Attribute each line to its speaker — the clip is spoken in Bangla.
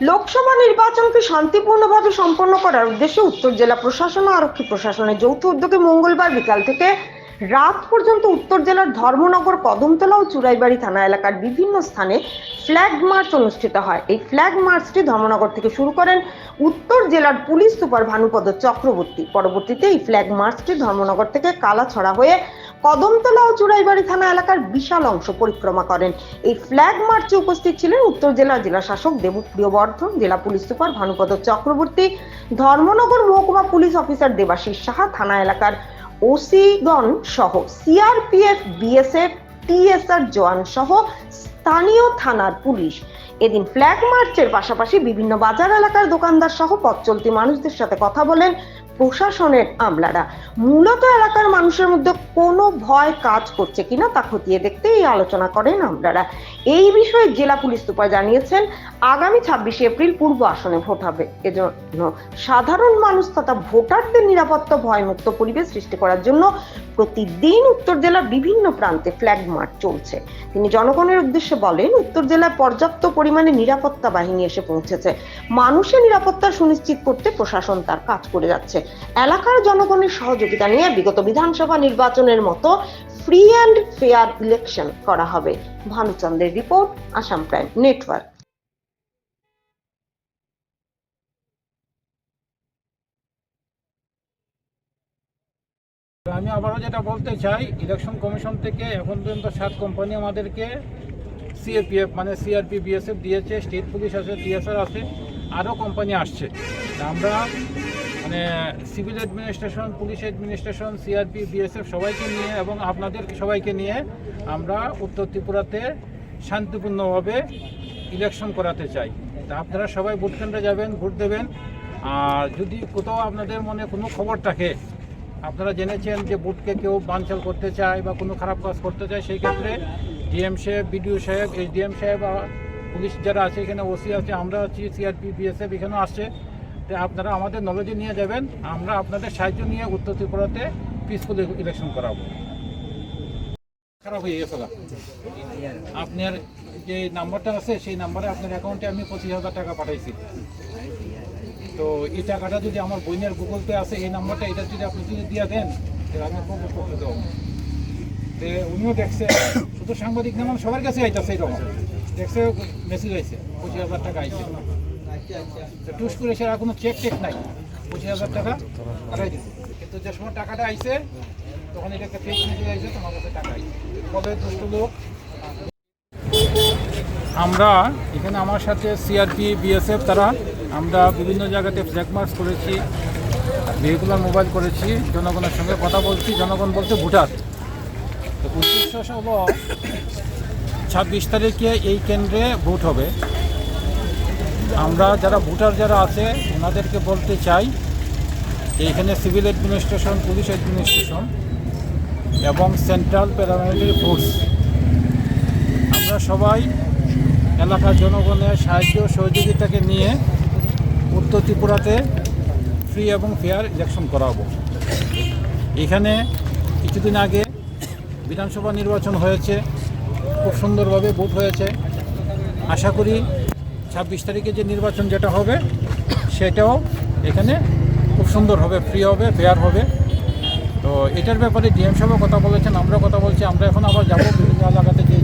Speaker 1: লোকসভা নির্বাচনকে শান্তিপূর্ণভাবে সম্পন্ন করার উদ্দেশ্যে উত্তর জেলা প্রশাসন ও আরক্ষী প্রশাসনের যৌথ উদ্যোগে মঙ্গলবার বিকাল থেকে রাত পর্যন্ত উত্তর জেলার ধর্মনগর, কদমতলা ও চুরাইবাড়ি থানা এলাকার বিভিন্ন স্থানে ফ্ল্যাগ মার্চ অনুষ্ঠিত হয়। এই ফ্ল্যাগ মার্চটি ধর্মনগর থেকে শুরু করেন উত্তর জেলার পুলিশ সুপার ভানুপদ চক্রবর্তী। পরবর্তীতে এই ফ্ল্যাগ মার্চটি ধর্মনগর থেকে কালাছড়া হয়ে কদমতলা ও চুরাইবাড়ি থানা এলাকার বিশাল অংশ পরিক্রমা করেন। এই ফ্ল্যাগ মার্চে উপস্থিত ছিলেন উত্তর জেলার জেলা শাসক দেবপ্রিয় বর্ধন জেলা পুলিশ সুপার ভানুপদ চক্রবর্তী, ধর্মনগর মহকুমা পুলিশ অফিসার দেবাশিস সাহা, থানা এলাকার ওসিগণ সহ সিআরপিএফ বিএসএফ টিএসআর জওয়ান সহ স্থানীয় থানার পুলিশ। এদিন ফ্ল্যাগ মার্চের পাশাপাশি বিভিন্ন বাজার এলাকার দোকানদার সহ পথ চলতি মানুষদের সাথে কথা বলেন প্রশাসনের আমলারা। মূলত এলাকার মানুষের মধ্যে কোনো ভয় কাজ করছে কিনা তা খতিয়ে দেখতে এই আলোচনা করেন আমলারা। এই বিষয়ে জেলা পুলিশ সুপার জানিয়েছেন, আগামী ছাব্বিশে এপ্রিল পূর্ব আসনে ভোট হবে। এজন্য সাধারণ মানুষ তথা ভোটারদের নিরাপত্তা ভয়মুক্ত পরিবেশ সৃষ্টি করার জন্য প্রতিদিন উত্তর জেলার বিভিন্ন প্রান্তে ফ্ল্যাগ মার্চ চলছে। তিনি জনগণের উদ্দেশ্যে বলেন, উত্তর জেলায় পর্যাপ্ত পরিমাণে নিরাপত্তা বাহিনী এসে পৌঁছেছে। মানুষের নিরাপত্তা সুনিশ্চিত করতে প্রশাসন তার কাজ করে যাচ্ছে। এলাকার জনগণের সহযোগিতা নিয়ে বিগত বিধানসভা নির্বাচনের মতো ফ্রি অ্যান্ড ফেয়ার ইলেকশন করা হবে। ভানুচন্দ্রের রিপোর্ট, আসাম প্রাইম নেটওয়ার্ক
Speaker 2: তো আমি আবারও যেটা বলতে চাই ইলেকশন কমিশন থেকে এখন পর্যন্ত সাত কোম্পানি আমাদেরকে সিএপিএফ মানে সিআরপি বিএসএফ দিয়েছে স্টেট পুলিশ আছে টিএসআর আছে, আরও কোম্পানি আসছে। আমরা মানে civil administration police administration CRP BSF সবাইকে নিয়ে এবং আপনাদের সবাইকে নিয়ে আমরা উত্তর ত্রিপুরাতে শান্তিপূর্ণভাবে ইলেকশন করাতে চাই। তা আপনারা সবাই ভোট কেন্দ্রে যাবেন, ভোট দেবেন। আর যদি কোথাও আপনাদের মনে কোনো খবর থাকে আপনারা জেনেছেন যে বুথকে কেউ বানচাল করতে চায় বা কোনো খারাপ কাজ করতে চায়, সেই ক্ষেত্রে ডিএম সাহেব, বিডিও সাহেব, এইচডিএম সাহেব পুলিশ যারা আছে, এখানে ওসি আছে, আমরা আছি, সিআরপি, বিএসএফ এখানেও আসছে। তো আপনারা আমাদের নলেজে নিয়ে যাবেন, আমরা আপনাদের সাহায্য নিয়ে উত্তর ত্রিপুরাতে পিসফুল ইলেকশন করাবো। খারাপ হয়ে গেছে আপনার যে নাম্বারটা আছে, সেই নাম্বারে আপনার অ্যাকাউন্টে আমি পঁচিশ হাজার টাকা পাঠাইছি। তো এই টাকাটা যদি আমার বোনের গুগল পে আছে এই নাম্বারটা এটা যদি আপনি যদি দিয়ে দেন, তাহলে আমি খুব উপকৃত হব তো উনিও দেখছে, শুধু সাংবাদিক না মানে সবার কাছে আইতেছে এরকম। দেখছে মেসেজ আইছে, পঁচিশ হাজার টাকা আইছে। টুস করে সে আর কোনো চেক টেক নাই। পঁচিশ হাজার টাকা পাঠাই দিছে। কিন্তু যে সময় টাকাটা আইছে, তখন এটাকে ফেক মেসেজ আইছে, তোমার কাছে টাকা আইছে। কবে দুষ্ট লোক? আমরা এখানে আমার সাথে সিআরপি বিএসএফ তারা আমরা বিভিন্ন জায়গাতে ফ্ল্যাগ মার্চ করেছি ভেহিকুলার মোবাইল করেছি, জনগণের সঙ্গে কথা বলছি, জনগণ বলছে ভোটার। তো উদ্দেশ্য হলো, ছাব্বিশ তারিখে এই কেন্দ্রে ভোট হবে। আমরা যারা ভোটার যারা আছে, ওনাদেরকে বলতে চাই, যে এখানে সিভিল অ্যাডমিনিস্ট্রেশন পুলিশ অ্যাডমিনিস্ট্রেশন এবং সেন্ট্রাল প্যারামিলিটারি ফোর্স আমরা সবাই এলাকার জনগণের সাহায্য, সহযোগিতাকে নিয়ে উত্তর ত্রিপুরাতে ফ্রি এবং ফেয়ার ইলেকশন করাবো। এখানে কিছুদিন আগে বিধানসভা নির্বাচন হয়েছে, খুব সুন্দরভাবে ভোট হয়েছে। আশা করি ছাব্বিশ তারিখে যে নির্বাচন যেটা হবে, সেটাও এখানে খুব সুন্দর হবে ফ্রি হবে ফেয়ার হবে। তো এটার ব্যাপারে ডিএম সাহেবও কথা বলেছেন আমরা কথা বলছি, আমরা এখন আবার যাব বিভিন্ন এলাকাতে যে